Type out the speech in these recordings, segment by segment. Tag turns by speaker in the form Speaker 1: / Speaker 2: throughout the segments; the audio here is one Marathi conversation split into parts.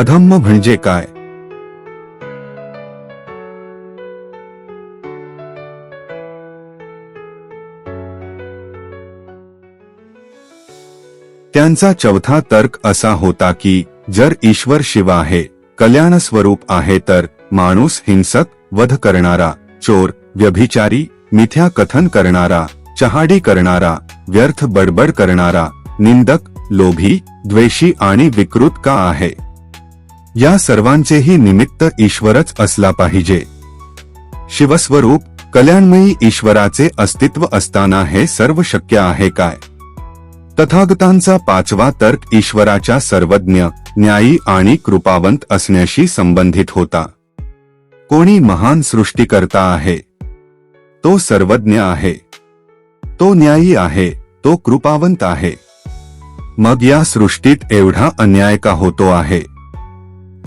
Speaker 1: अधम्म म्हणजे काय? त्यांचा चौथा तर्क असा होता की जर ईश्वर शिव आहे कल्याण स्वरूप आहे तर माणूस हिंसक वध करणारा चोर व्यभिचारी मिथ्या कथन करणारा चहाडी करणारा व्यर्थ बडबड करणारा निंदक लोभी द्वेषी आणि विकृत का आहे? या सर्वांचेही निमित्त ईश्वरच असला पाहिजे. शिवस्वरूप कल्याणमयी ईश्वराचे अस्तित्व असताना हे सर्व शक्य आहे काय? तथागतांचा पाचवा तर्क ईश्वराच्या सर्वज्ञ न्यायी आणि कृपावंत असण्याशी संबंधित होता. कोणी महान सृष्टीकर्ता आहे? तो सर्वज्ञ आहे. तो न्यायी आहे तो कृपावंत आहे. मग या सृष्टीत एवढा अन्याय का होतो आहे?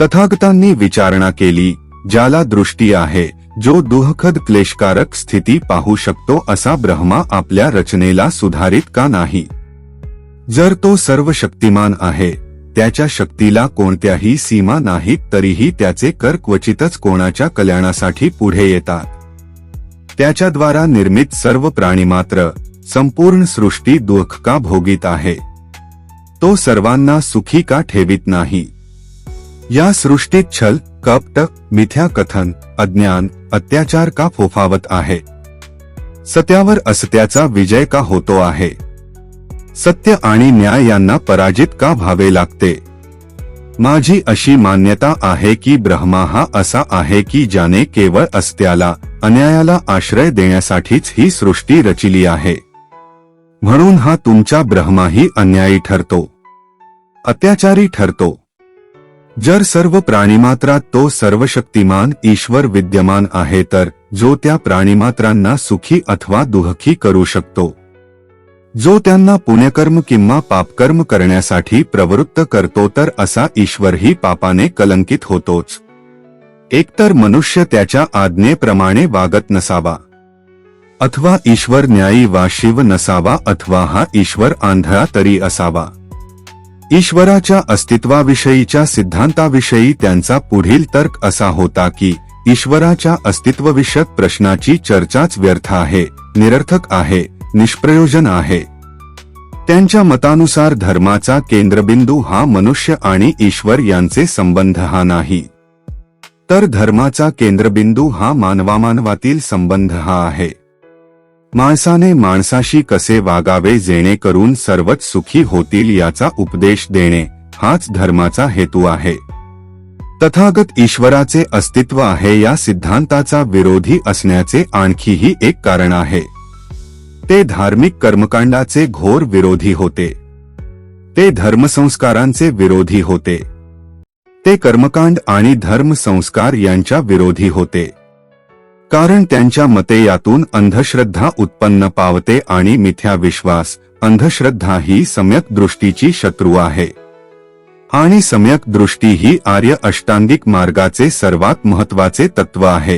Speaker 1: तथागतांनी विचारणा केली ज्याला दृष्टी आहे जो दुःखद क्लेशकारक स्थिती पाहू शकतो असा ब्रह्मा आपल्या रचनेला सुधारित का नाही? जर तो सर्व शक्तिमान आहे त्याच्या शक्तीला कोणत्याही सीमा नाहीत तरीही त्याचे कर क्वचितच कोणाच्या कल्याणासाठी पुढे येतात. त्याच्याद्वारा निर्मित सर्व प्राणी मात्र संपूर्ण सृष्टी दुःख का भोगीत आहे? तो सर्वांना सुखी का ठेवीत नाही? या सृष्टीत छल कपट मिथ्या कथन अज्ञान अत्याचार का फोफावत आहे? सत्यावर असत्याचा विजय का होतो आहे? सत्य आणि न्याय यांना पराजित का व्हावे लागते? माझी अशी मान्यता आहे की ब्रह्मा हा असा आहे की ज्याने केवळ अस्त्याला अन्यायाला आश्रय देण्यासाठीच ही सृष्टी रचिली आहे. म्हणून हा तुमचा ब्रह्माही अन्यायी ठरतो. अत्याचारी ठरतो. जर सर्व प्राणीमात्रात तो सर्वशक्तिमान ईश्वर विद्यमान आहे तर जो त्या प्राणीमात्रांना सुखी अथवा दुःखी करू शकतो. जो त्यांना पुण्यकर्म किंवा पापकर्म करण्यासाठी प्रवृत्त करतो तर असा ईश्वरही पापाने कलंकित होतोच. एकतर मनुष्य त्याच्या आज्ञेप्रमाणे वागत नसावा. अथवा ईश्वर न्यायी वा शिव नसावा अथवा हा ईश्वर आंधळा तरी असावा. ईश्वराच्या अस्तित्वाविषयीच्या सिद्धांताविषयी त्यांचा पुढील तर्क असा होता की ईश्वराच्या अस्तित्वविषयक प्रश्नाची चर्चाच व्यर्थ आहे निरर्थक आहे निष्प्रयोजन आहे. त्यांच्या मतानुसार धर्माचा केंद्रबिंदू हा मनुष्य आणि ईश्वर यांचे संबंध हा नाही. तर धर्माचा केंद्रबिंदू हा मानवामानवातील संबंध हा आहे. माणसाने माणसाशी कसे वागावे जेणेकरून सर्वच सुखी होतील याचा उपदेश देणे हाच धर्माचा हेतू आहे. तथागत ईश्वराचे अस्तित्व आहे या सिद्धांताचा विरोधी असण्याचे आणखीही एक कारण आहे. ते धार्मिक कर्मकांडाचे घोर विरोधी होते. ते धर्मसंस्कारांचे विरोधी होते. ते कर्मकांड आणि धर्मसंस्कार यांच्या विरोधी होते. कारण त्यांच्या मते यातून अंधश्रद्धा उत्पन्न पावते आणि मिथ्या विश्वास अंधश्रद्धा ही सम्यक दृष्टीची शत्रू आहे. आणि सम्यक दृष्टी ही आर्य अष्टांगिक मार्गाचे सर्वात महत्त्वाचे तत्व आहे.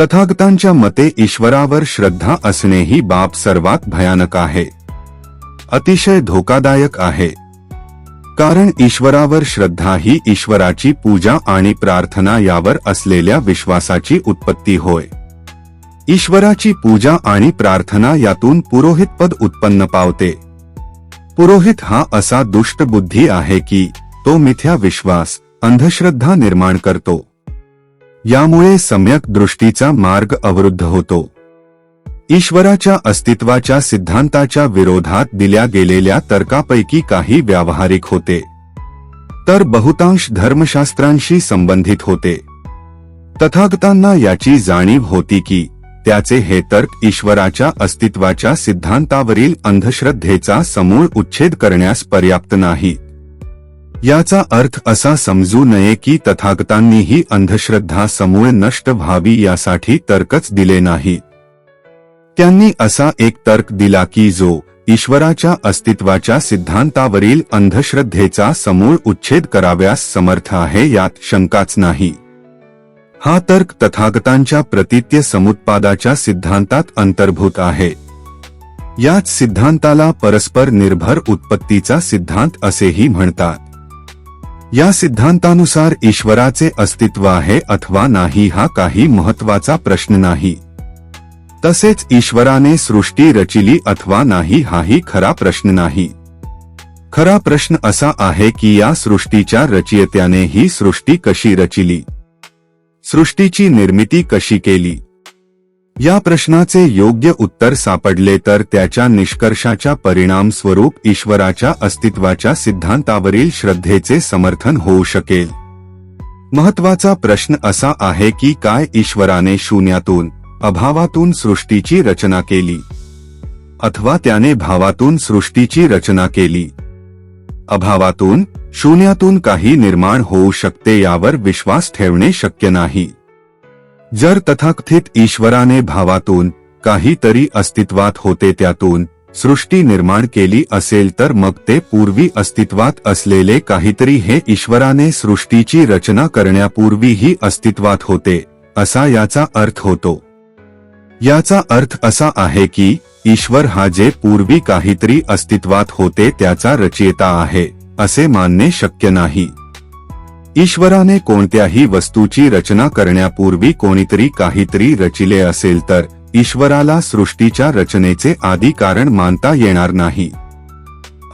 Speaker 1: तथागतांच्या मते ईश्वरावर श्रद्धा असणे ही बाब सर्वात भयानक आहे. अतिशय धोकादायक आहे. कारण ईश्वरावर श्रद्धा ही ईश्वराची पूजा आणि प्रार्थना यावर असलेल्या विश्वासाची उत्पत्ती होय. ईश्वराची पूजा आणि प्रार्थना यातून पुरोहित पद उत्पन्न पावते. पुरोहित हा असा दुष्ट बुद्धी आहे की तो मिथ्या विश्वास अंधश्रद्धा निर्माण करतो. यामुळे सम्यक दृष्टीचा मार्ग अवरुद्ध होतो. ईश्वराच्या अस्तित्वाच्या सिद्धांताच्या विरोधात दिल्या गेलेल्या तर्कापैकी काही व्यावहारिक होते. तर बहुतांश धर्मशास्त्रांशी संबंधित होते. तथागतांना याची जाणीव होती की त्याचे हे तर्क ईश्वराच्या अस्तित्वाच्या सिद्धांतावरील अंधश्रद्धेचा समूळ उच्छेद करण्यास पर्याप्त नाही. याचा अर्थ असा समजू नये की तथागतांनीही अंधश्रद्धा समूळ नष्ट व्हावी यासाठी तर्कच दिले नाही त्यांनी असा एक तर्क दिला की जो ईश्वराच्या अस्तित्वाच्या सिद्धांतावरील अंधश्रद्धेचा समूळ उच्छेद कराव्यास समर्थ आहे यात शंकाच नाही. हा तर्क तथागतांच्या प्रतित्य समुत्पादाच्या सिद्धांतात अंतर्भूत आहे. याच सिद्धांताला परस्पर निर्भर उत्पत्तीचा सिद्धांत असेही म्हणतात. या सिद्धांतानुसार ईश्वराचे अस्तित्व आहे अथवा नाही हा काही महत्त्वाचा प्रश्न नाही. तसेच ईश्वराने सृष्टी रचिली अथवा नाही हाही खरा प्रश्न नाही. खरा प्रश्न असा आहे की या सृष्टीच्या रचयित्याने ही सृष्टी कशी रचिली? सृष्टीची निर्मिती कशी केली? या प्रश्नाचे योग्य उत्तर सापडले तर त्याच्या निष्कर्षाच्या परिणाम स्वरूप ईश्वराच्या अस्तित्वाच्या सिद्धांतावरील श्रद्धेचे समर्थन होऊ शकेल. महत्त्वाचा प्रश्न असा आहे की काय ईश्वराने शून्यातून अभावातून सृष्टीची रचना केली. अथवा त्याने भावातून सृष्टीची रचना केली. अभावातून शून्यातून काही निर्माण होऊ शकते यावर विश्वास ठेवणे शक्य नाही. जर तथाकथित ईश्वराने भावातून काहीतरी अस्तित्वात होते त्यातून सृष्टी निर्माण केली असेल तर मग ते पूर्वी अस्तित्वात असलेले काहीतरी हे ईश्वराने सृष्टीची रचना करण्यापूर्वीही अस्तित्वात होते असा याचा अर्थ होतो. याचा अर्थ असा आहे की ईश्वर हा जे पूर्वी काहीतरी अस्तित्वात होते त्याचा रचयिता आहे असे मानणे शक्य नाही. ईश्वराने कोणत्याही वस्तूची रचना करण्यापूर्वी कोणीतरी काहीतरी रचिले असेल तर ईश्वराला सृष्टीच्या रचनेचे आदी कारण मानता येणार नाही.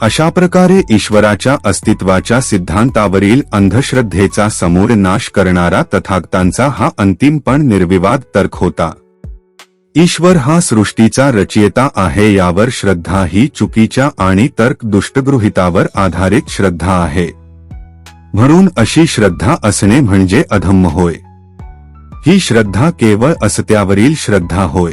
Speaker 1: अशा प्रकारे ईश्वराच्या अस्तित्वाच्या सिद्धांतावरील अंधश्रद्धेचा समूळ नाश करणारा तथागतांचा हा अंतिम पण निर्विवाद तर्क होता. ईश्वर हा सृष्टीचा रचयिता आहे यावर श्रद्धा ही चुकीच्या आणि तर्क दुष्टगृहितावर आधारित श्रद्धा आहे. म्हणून अशी श्रद्धा असणे म्हणजे अधम्म होय. ही श्रद्धा केवळ असत्यावरील श्रद्धा होय.